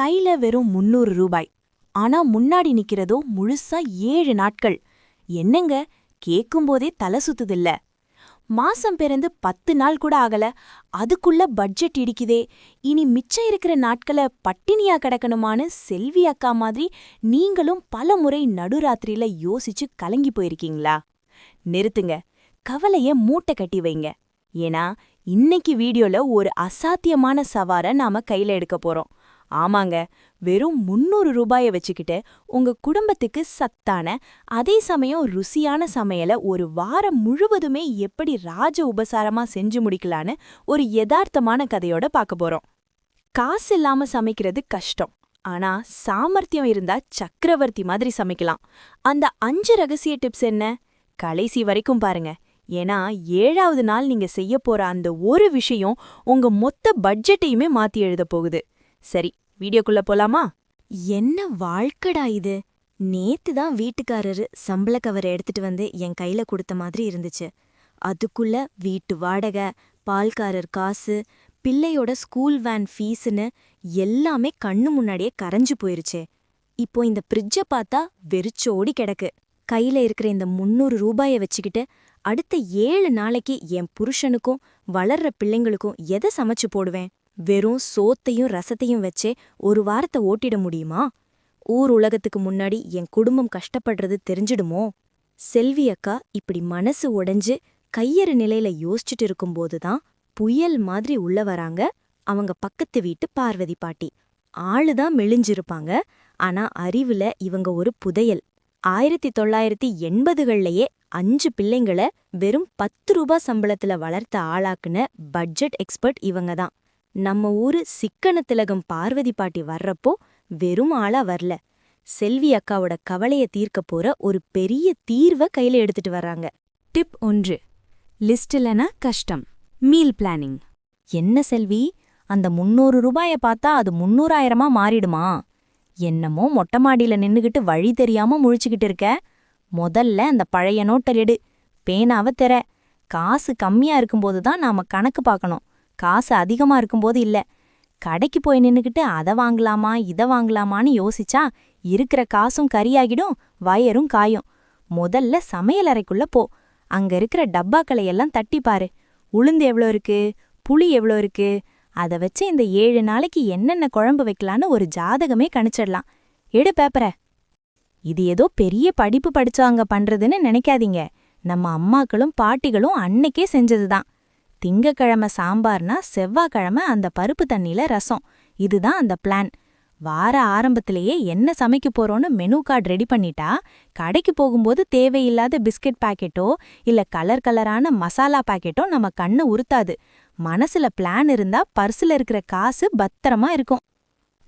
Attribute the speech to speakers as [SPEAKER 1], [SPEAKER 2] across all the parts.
[SPEAKER 1] கையில வெறும் முன்னூறு ரூபாய். ஆனா முன்னாடி நிக்கிறதோ முழுசா ஏழு நாட்கள். என்னங்க? கேக்கும்போதே தலை சுத்துதில்ல. மாசம் பிறந்து பத்து நாள் கூட ஆகல. அதுக்குள்ள பட்ஜெட் இடிக்குதே. இனி மிச்சம் இருக்கிற நாட்கள பட்டினியா கிடக்கணுமான்னு செல்வி அக்கா மாதிரி நீங்களும் பல முறை நடுராத்திரியில யோசிச்சு கலங்கி போயிருக்கீங்களா? நிறுத்துங்க. கவலைய மூட்டை கட்டி வைங்க. ஏன்னா இன்னைக்கு வீடியோல ஒரு அசாத்தியமான சவார நாம கையில எடுக்க போறோம். ஆமாங்க. வெறும் முந்நூறு ரூபாய வச்சுக்கிட்டு உங்க குடும்பத்துக்கு சத்தான அதே சமயம் ருசியான சமையல ஒரு வாரம் முழுவதுமே எப்படி ராஜ உபசாரமா செஞ்சு முடிக்கலான்னு ஒரு யதார்த்தமான கதையோட பார்க்க போறோம். காசு இல்லாம சமைக்கிறது கஷ்டம். ஆனா சாமர்த்தியம் இருந்தா சக்கரவர்த்தி மாதிரி சமைக்கலாம். அந்த அஞ்சு ரகசிய டிப்ஸ் என்ன? கடைசி வரைக்கும் பாருங்க. ஏன்னா ஏழாவது நாள் நீங்க செய்ய போற அந்த ஒரு விஷயம் உங்க மொத்த பட்ஜெட்டையுமே மாத்தி எழுத போகுது. சரி வீடியோக்குள்ள போலாமா?
[SPEAKER 2] என்ன வாழ்க்கடா இது? நேத்து தான் வீட்டுக்காரரு சம்பள கவர் எடுத்துட்டு வந்து என் கையில கொடுத்த மாதிரி இருந்துச்சு. அதுக்குள்ள வீட்டு வாடகை பால்காரர் காசு பிள்ளையோட ஸ்கூல் வேன் ஃபீஸ்னு எல்லாமே கண்ணு முன்னாடியே கரைஞ்சு போயிருச்சே. இப்போ இந்த ஃப்ரிட்ஜை பார்த்தா வெறிச்சோடி கிடக்கு. கையில இருக்கிற இந்த முந்நூறு ரூபாய வச்சுக்கிட்டு அடுத்த ஏழு நாளைக்கு என் புருஷனுக்கும் வளர்ற பிள்ளைங்களுக்கும் எதை சமைச்சு போடுவேன்? வெறும் சோத்தையும் ரசத்தையும் வச்சே ஒரு வாரத்தை ஓட்டிட முடியுமா? ஊர் உலகத்துக்கு முன்னாடி என் குடும்பம் கஷ்டப்படுறது தெரிஞ்சிடுமோ? செல்வி அக்கா இப்படி மனசு உடைஞ்சு கையறு நிலையில யோசிச்சுட்டு இருக்கும்போதுதான் புயல் மாதிரி உள்ள வராங்க. அவங்க பக்கத்து வீட்டு பார்வதி பாட்டி. ஆளுதான் மெலிஞ்சிருப்பாங்க. ஆனா அறிவுல இவங்க ஒரு புதையல். ஆயிரத்தி தொள்ளாயிரத்தி எண்பதுகள்லயே அஞ்சு பிள்ளைங்கள வெறும் பத்து ரூபா சம்பளத்துல வளர்த்த ஆளாக்குன பட்ஜெட் எக்ஸ்பர்ட் இவங்க தான். நம்ம ஊரு சிக்கன திலகம் பார்வதி பாட்டி வர்றப்போ வெறும் ஆளா வரல. செல்வி அக்காவோட கவலைய தீர்க்க போற ஒரு பெரிய தீர்வ கையில எடுத்துட்டு வர்றாங்க.
[SPEAKER 1] டிப் ஒன்று லிஸ்ட் இல்லனா கஷ்டம். மீல் பிளானிங்
[SPEAKER 2] என்ன செல்வி? அந்த முன்னூறு ரூபாய பார்த்தா அது முன்னூறாயிரமா மாறிடுமா? என்னமோ மொட்டை மாடியில நின்னுகிட்டு வழி தெரியாம முழிச்சுக்கிட்டு இருக்க. முதல்ல அந்த பழைய நோட்டல் எடு. பேனாவ தெர. காசு கம்மியா இருக்கும்போது தான் நாம கணக்கு பார்க்கணும். காசு அதிகமா இருக்கும்போது இல்ல. கடைக்கு போய் நின்னுகிட்டு அதை வாங்கலாமா இதை வாங்கலாமான்னு யோசிச்சா இருக்கிற காசும் கரியாகிடும் வயரும் காயும். முதல்ல சமையலறைக்குள்ள போ. அங்க இருக்கிற டப்பாக்களை எல்லாம் தட்டிப்பாரு உளுந்து எவ்வளோ இருக்கு? புளி எவ்வளோ இருக்கு? அத வச்சு இந்த ஏழு நாளைக்கு என்னென்ன குழம்பு வைக்கலான்னு ஒரு ஜாதகமே கணிச்சிடலாம். எடு பேப்பர. இது ஏதோ பெரிய படிப்பு படிச்சவங்க பண்றதுன்னு நினைக்காதீங்க. நம்ம அம்மாக்களும் பாட்டிகளும் அன்னைக்கே செஞ்சதுதான். திங்கக்கிழமை சாம்பார்னா செவ்வாய்க்கிழமை அந்த பருப்பு தண்ணியில ரசம். இதுதான் அந்த பிளான். வார ஆரம்பத்திலேயே என்ன சமைக்க போறோம்னு மெனு கார்டு ரெடி பண்ணிட்டா கடைக்கு போகும்போது தேவையில்லாத பிஸ்கட் பாக்கெட்டோ இல்ல கலர் கலரான மசாலா பாக்கெட்டோ நம்ம கண்ணு உறுத்தாது. மனசுல பிளான் இருந்தா பர்சுல இருக்கிற காசு பத்திரமா இருக்கும்.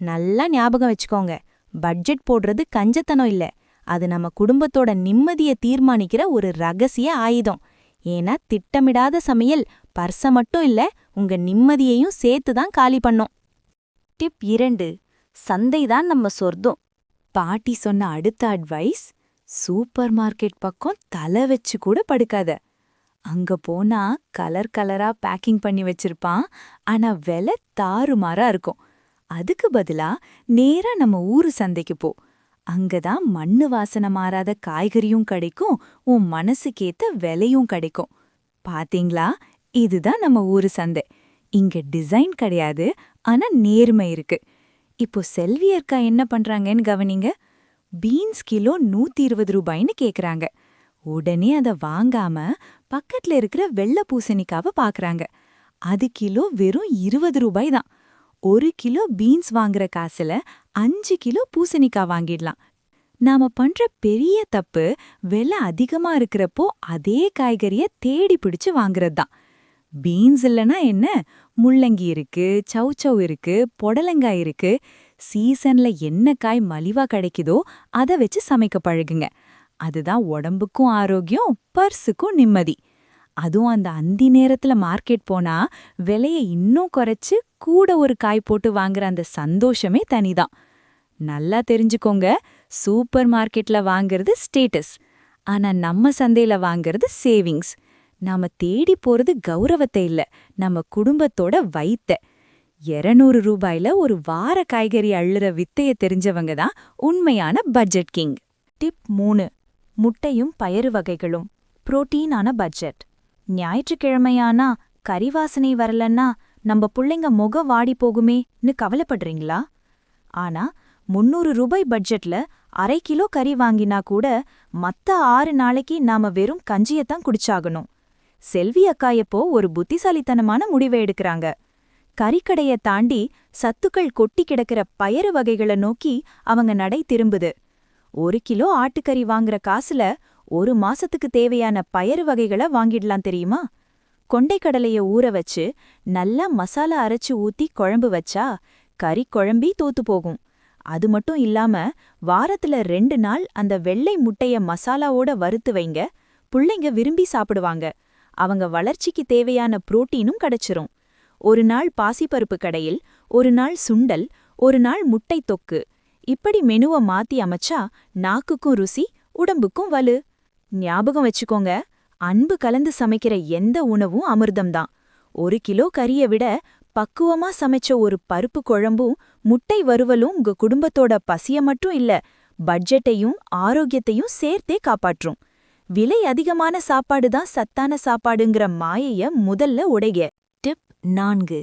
[SPEAKER 2] நல்லா ஞாபகம் வச்சுக்கோங்க. பட்ஜெட் போடுறது கஞ்சத்தனம் இல்ல. அது நம்ம குடும்பத்தோட நிம்மதிய தீர்மானிக்கிற ஒரு ரகசிய ஆயுதம். ஏன்னா திட்டமிடாத சமையல் பர்ச மட்டும் இல்ல உங்க நிம்மதியையும் சேர்த்து தான் காலி பண்ணும். டிப் இரண்டு சந்தைதான் நம்ம சொர்க்கம்
[SPEAKER 1] பாட்டி சொன்ன அடுத்த அட்வைஸ் சூப்பர் மார்க்கெட் பக்கம் தலை வச்சு கூட படுக்காத. அங்க போனா கலர் கலரா பேக்கிங் பண்ணி வச்சிருப்பான் ஆனா விலை தாறுமாறா இருக்கும். அதுக்கு பதிலா நேரா நம்ம ஊரு சந்தைக்கு போ. அங்கதான் மண்ணு வாசனை மாறாத காய்கறியும் கிடைக்கும் உன் மனசுக்கேத்த விலையும் கிடைக்கும். பாத்தீங்களா? இதுதான் நம்ம ஊரு சந்தை. இங்க டிசைன் கிடையாது ஆனா நேர்மை இருக்கு. இப்போ செல்வி அக்கா என்ன பண்றாங்கன்னு கவனிங்க. பீன்ஸ் கிலோ நூத்தி இருபது ரூபாய்னு கேக்குறாங்க. உடனே அத வாங்காம பக்கத்துல இருக்கிற வெள்ளை பூசணிக்காவை பாக்குறாங்க. அது கிலோ வெறும் இருபது ரூபாய் தான் ஒரு கிலோ பீன்ஸ் வாங்குற காசுல அஞ்சு கிலோ பூசணிக்காய் வாங்கிடலாம். நாம பண்ற பெரிய தப்பு விலை அதிகமா இருக்கிறப்போ அதே காய்கறிய தேடி பிடிச்சு வாங்குறது தான். பீன்ஸ் இல்லனா என்ன? முள்ளங்கி இருக்கு சௌச்சௌ இருக்கு பொடலங்காய் இருக்கு. சீசன்ல என்ன காய் மலிவா கிடைக்குதோ அதை வச்சு சமைக்க பழகுங்க. அதுதான் உடம்புக்கும் ஆரோக்கியம் பர்ஸுக்கும் நிம்மதி. அதுவும் அந்த அந்தி நேரத்துல மார்க்கெட் போனா விலைய இன்னும் குறைச்சு கூட ஒரு காய் போட்டு வாங்குற அந்த சந்தோஷமே தனிதான். நல்லா தெரிஞ்சுக்கோங்க சூப்பர் மார்க்கெட்ல வாங்குறது ஸ்டேட்டஸ் ஆனா நம்ம சந்தையில வாங்குறது சேவிங்ஸ் நாம தேடி போறது கௌரவத்தை இல்ல நம்ம குடும்பத்தோட வைத்த. 200 ரூபாயில ஒரு வார காய்கறி அள்ளுற வித்தைய தெரிஞ்சவங்க தான் உண்மையான பட்ஜெட் கிங்
[SPEAKER 2] டிப் மூணு முட்டையும் பயறு வகைகளும். புரோட்டீனான பட்ஜெட் ஞாயிற்றுக்கிழமையானா கறி வாசனை வரலன்னா நம்ம புள்ளைங்க முக வாடி போகுமேன்னு கவலைப்படுறீங்களா? ஆனா முன்னூறு ரூபாய் பட்ஜெட்ல அரை கிலோ கறி வாங்கினா கூட மத்த ஆறு நாளைக்கு நாம வெறும் கஞ்சியத்தான் குடிச்சாகணும். செல்வி அக்கா எப்போ ஒரு புத்திசாலித்தனமான முடிவை எடுக்கறாங்க. கறிக்கடைய தாண்டி சத்துக்கள் கொட்டி கிடக்கிற பயறு வகைகளை நோக்கி அவங்க நடை திரும்புது. ஒரு கிலோ ஆட்டுக்கறி வாங்குற காசுல ஒரு மாசத்துக்கு தேவையான பயறு வகைகளை வாங்கிடலாம் தெரியுமா? கொண்டைக்கடலைய ஊற வச்சு நல்லா மசாலா அரைச்சு ஊத்தி குழம்பு வச்சா கறி குழம்பி தோத்து போகும். அது மட்டும் இல்லாம வாரத்துல ரெண்டு நாள் அந்த வெள்ளை முட்டைய மசாலாவோட வறுத்து வைங்க. புள்ளைங்க விரும்பி சாப்பிடுவாங்க. அவங்க வளர்ச்சிக்கு தேவையான புரோட்டீனும் கிடைச்சிரும். ஒரு நாள் பாசிப்பருப்பு கடையில் ஒரு நாள் சுண்டல் ஒரு நாள் முட்டை தொக்கு. இப்படி மெனுவ மாத்தி அமைச்சா நாக்குக்கும் ருசி உடம்புக்கும் வலு. ஞாபகம் வச்சுக்கோங்க அன்பு கலந்து சமைக்கிற எந்த உணவும் அமிர்தம்தான். ஒரு கிலோ கறிய விட பக்குவமா சமைச்ச ஒரு பருப்பு குழம்பும் முட்டை வறுவலும் உங்க குடும்பத்தோட பசிய மட்டும் இல்ல பட்ஜெட்டையும் ஆரோக்கியத்தையும் சேர்த்தே காப்பாற்றும். விலை அதிகமான சாப்பாடு தான் சத்தான சாப்பாடுங்கிற மாயைய முதல்ல உடைக டிப் நான்கு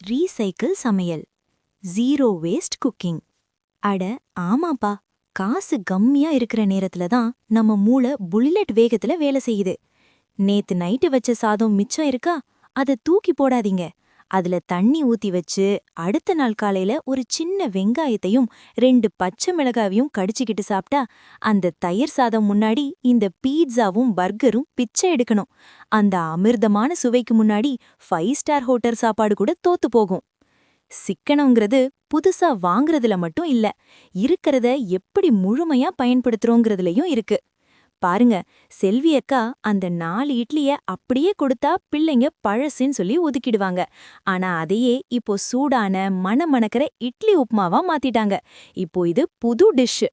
[SPEAKER 2] ரீசைக்கிள் சமையல். Zero waste cooking. அட ஆமாப்பா. காசு கம்மியா இருக்கிற நேரத்துல தான் நம்ம மூளை புல்லட் வேகத்துல வேலை செய்யுது. நேத்து நைட்டு வச்ச சாதம் மிச்சம் இருக்கா? அத தூக்கி போடாதீங்க. அதுல தண்ணி ஊத்தி வச்சு அடுத்த நாள் காலையில ஒரு சின்ன வெங்காயத்தையும் ரெண்டு பச்சை மிளகாவையும் கடிச்சுக்கிட்டு சாப்பிட்டா அந்த தயிர் சாதம் முன்னாடி இந்த பீட்சாவும் பர்கரும் பிச்சை எடுக்கணும். அந்த அமிர்தமான சுவைக்கு முன்னாடி ஃபைவ் ஸ்டார் ஹோட்டல் சாப்பாடு கூட தோத்து போகும். சிக்கனங்கிறது புதுசா வாங்குறதுல மட்டும் இல்ல இருக்கறத எப்படி முழுமையா பயன்படுத்துறோங்கிறதுலயும் இருக்கு. பாருங்க செல்வி அக்கா அந்த நாலு இட்லிய அப்படியே கொடுத்தா பிள்ளைங்க பழசுன்னு சொல்லி ஒதுக்கிடுவாங்க. ஆனா அதையே இப்போ சூடான மணமணக்கிற இட்லி உப்புமாவா மாத்திட்டாங்க. இப்போ இது புது டிஷ்ஷு.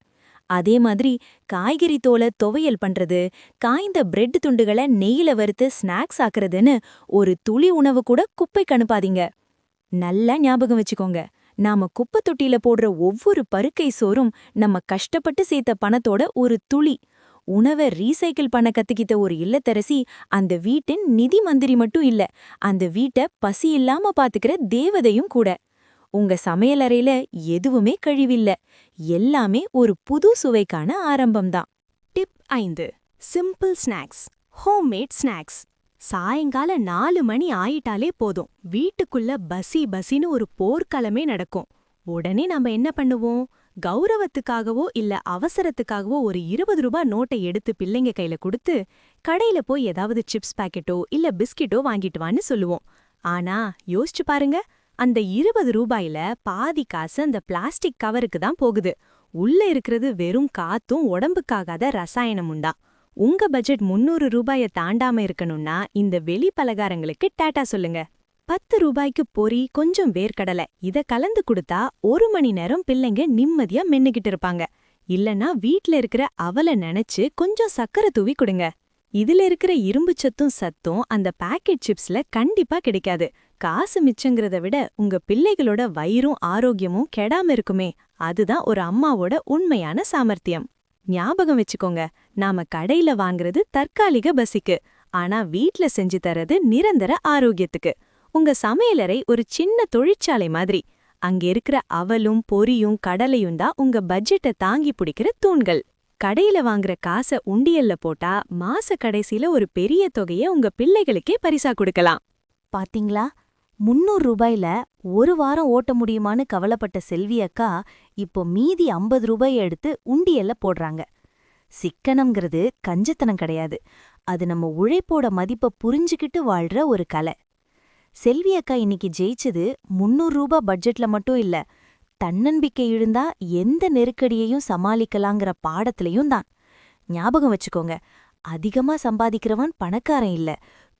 [SPEAKER 2] அதே மாதிரி காய்கறி தோலை துவையல் பண்றது காய்ந்த பிரெட் துண்டுகளை நெய்யில வறுத்து ஸ்நாக்ஸ் ஆக்குறதுன்னு ஒரு துளி உணவு கூட குப்பைக்கு அனுப்பாதீங்க. நல்லா ஞாபகம் வச்சுக்கோங்க. நாம குப்பை தொட்டியில போடுற ஒவ்வொரு பருக்கை சோறும் நம்ம கஷ்டப்பட்டு சேர்த்த பணத்தோட ஒரு துளி. உணவை ரீசைக்கிள் பண்ண கத்துக்கிட்ட ஒரு இல்லத்தரசி அந்த வீட்டின் நிதி மந்திரி மட்டும் இல்ல அந்த வீட்டை பசி இல்லாம பாத்துக்கிற தேவதையும் கூட. உங்க சமையலறையில எதுவுமே கழிவில்ல. எல்லாமே ஒரு புது சுவைக்கான ஆரம்பம்தான்.
[SPEAKER 3] டிப் ஐந்து சிம்பிள் ஸ்நாக்ஸ் ஹோம்மேட் ஸ்நாக்ஸ். சாயங்கால நாலு மணி ஆயிட்டாலே போதும். வீட்டுக்குள்ள பசி பசின்னு ஒரு போர்க்களமே நடக்கும். உடனே நம்ம என்ன பண்ணுவோம்? கௌரவத்துக்காகவோ இல்ல அவசரத்துக்காகவோ ஒரு இருபது ரூபா நோட்டை எடுத்து பிள்ளைங்க கையில கொடுத்து கடையில போய் ஏதாவது சிப்ஸ் பாக்கெட்டோ இல்ல பிஸ்கெட்டோ வாங்கிட்டு வான்னு சொல்லுவோம். ஆனா யோசிச்சு பாருங்க அந்த இருபது ரூபாயில பாதி காசு அந்த பிளாஸ்டிக் கவருக்கு தான் போகுது. உள்ள இருக்கிறது வெறும் காத்தும் உடம்புக்காகாத ரசாயனம் உண்டா உங்க பட்ஜெட் முன்னூறு ரூபாய தாண்டாம இருக்கணும்னா இந்த வெளி பலகாரங்களுக்கு டேட்டா சொல்லுங்க. பத்து ரூபாய்க்கு பொரி கொஞ்சம் வேர்க்கடலை இத கலந்து கொடுத்தா ஒரு மணி நேரம் பிள்ளைங்க நிம்மதியா மென்னுகிட்டு இருப்பாங்க. இல்லனா வீட்ல இருக்கிற அவல நினைச்சு கொஞ்சம் சக்கரை தூவி கொடுங்க. இதுல இருக்கிற இரும்பு சத்தும் சத்தும் அந்த பாக்கெட் சிப்ஸ்ல கண்டிப்பா கிடைக்காது. காசு மிச்சங்கிறத விட உங்க பிள்ளைகளோட வயிறும் ஆரோக்கியமும் கெடாம இருக்குமே. அதுதான் ஒரு அம்மாவோட உண்மையான சாமர்த்தியம். ஞாபகம் வச்சுக்கோங்க நாம கடையில வாங்குறது தற்காலிக பசிக்கு ஆனா வீட்ல செஞ்சு தரது நிரந்தர ஆரோக்கியத்துக்கு. உங்க சமையலறை ஒரு சின்ன தொழிற்சாலை மாதிரி. அங்க இருக்கிற அவலும் பொரியும் கடலையும் தான் உங்க பட்ஜெட்டை தாங்கி பிடிக்கிற தூண்கள். கடையில வாங்குற காசை உண்டியல்ல போட்டா மாச கடைசியில ஒரு பெரிய தொகைய உங்க பிள்ளைகளுக்கே பரிசா கொடுக்கலாம்.
[SPEAKER 2] பாத்தீங்களா? முன்னூறு ரூபாயில ஒரு வாரம் ஓட்ட முடியுமான்னு கவலைப்பட்ட செல்வி அக்கா இப்போ மீதி ஐம்பது ரூபாயை எடுத்து உண்டியல்ல போடுறாங்க. சிக்கனம்ங்கிறது கஞ்சத்தனம் கிடையாது. அது நம்ம உழைப்போட மதிப்பை புரிஞ்சுக்கிட்டு வாழ்ற ஒரு கலை. செல்வி அக்கா இன்னைக்கு ஜெயிச்சது முன்னூறு ரூபா பட்ஜெட்ல மட்டும் இல்ல தன்னம்பிக்கை இழுந்தா எந்த நெருக்கடியையும் சமாளிக்கலாங்கிற பாடத்திலையும் தான். ஞாபகம் வச்சுக்கோங்க அதிகமா சம்பாதிக்கிறவன் பணக்காரன் இல்ல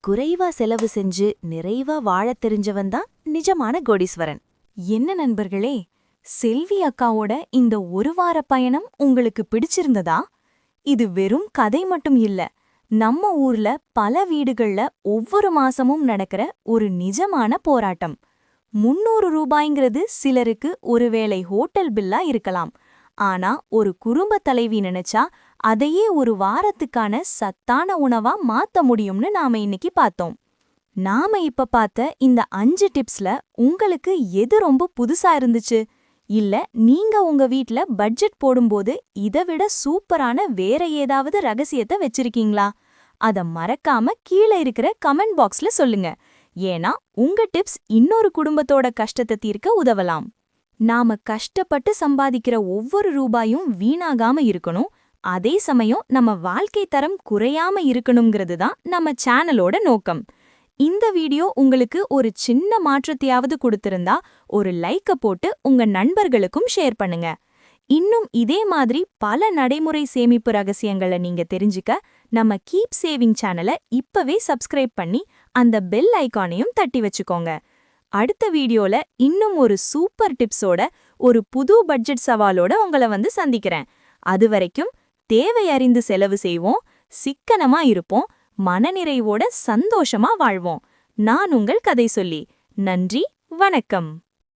[SPEAKER 2] குறைவா செலவு செஞ்சு நிறைவா வாழத் தெரிஞ்சவன் தான் நிஜமான கோடீஸ்வரன்.
[SPEAKER 1] என்ன நண்பர்களே செல்வி அக்காவோட இந்த ஒரு வார பயணம் உங்களுக்கு பிடிச்சிருந்ததா? இது வெறும் கதை மட்டும் இல்ல நம்ம ஊர்ல பல வீடுகள்ல ஒவ்வொரு மாசமும் நடக்கிற ஒரு நிஜமான போராட்டம்.
[SPEAKER 2] முன்னூறு ரூபாய்ங்கிறது சிலருக்கு ஒருவேளை ஹோட்டல் பில்லா இருக்கலாம். ஆனா ஒரு குடும்ப தலைவி நினைச்சா அதையே ஒரு வாரத்துக்கான சத்தான உணவா மாத்த முடியும்னு நாம இன்னைக்கு பார்த்தோம். நாம இப்ப பார்த்த இந்த அஞ்சு டிப்ஸ்ல உங்களுக்கு எது ரொம்ப புதுசா இருந்துச்சு? இல்ல நீங்க உங்க வீட்ல பட்ஜெட் போடும்போது இதை விட சூப்பரான வேற ஏதாவது ரகசியத்தை வச்சிருக்கீங்களா? அத மறக்காம கீழே இருக்கிற கமெண்ட் பாக்ஸ்ல சொல்லுங்க. ஏன்னா உங்க டிப்ஸ் இன்னொரு குடும்பத்தோட கஷ்டத்தை தீர்க்க உதவலாம். நாம கஷ்டப்பட்டு சம்பாதிக்கிற ஒவ்வொரு ரூபாயும் வீணாகாம இருக்கணும். அதே சமயம் நம்ம வாழ்க்கை தரம் குறையாம இருக்கணுங்கிறது தான் நம்ம சேனலோட நோக்கம். இந்த வீடியோ உங்களுக்கு ஒரு சின்ன மாற்றத்தையாவது கொடுத்திருந்தா ஒரு லைக்க போட்டு உங்க நண்பர்களுக்கும் ஷேர் பண்ணுங்க. இன்னும் இதே மாதிரி பல நடைமுறை சேமிப்பு ரகசியங்களை நீங்க தெரிஞ்சுக்க நம்ம கீப் சேவிங் சேனலை இப்பவே சப்ஸ்கிரைப் பண்ணி அந்த பெல் ஐகானையும் தட்டி வச்சுக்கோங்க. அடுத்த வீடியோல இன்னும் ஒரு சூப்பர் டிப்ஸோட ஒரு புது பட்ஜெட் சவாலோட உங்களை வந்து சந்திக்கிறேன். அது வரைக்கும் தேவை அறிந்து செலவு செய்வோம் சிக்கனமா இருப்போம் மனநிறைவோட சந்தோஷமா வாழ்வோம். நான் உங்கள் கதை சொல்லி நன்றி வணக்கம்.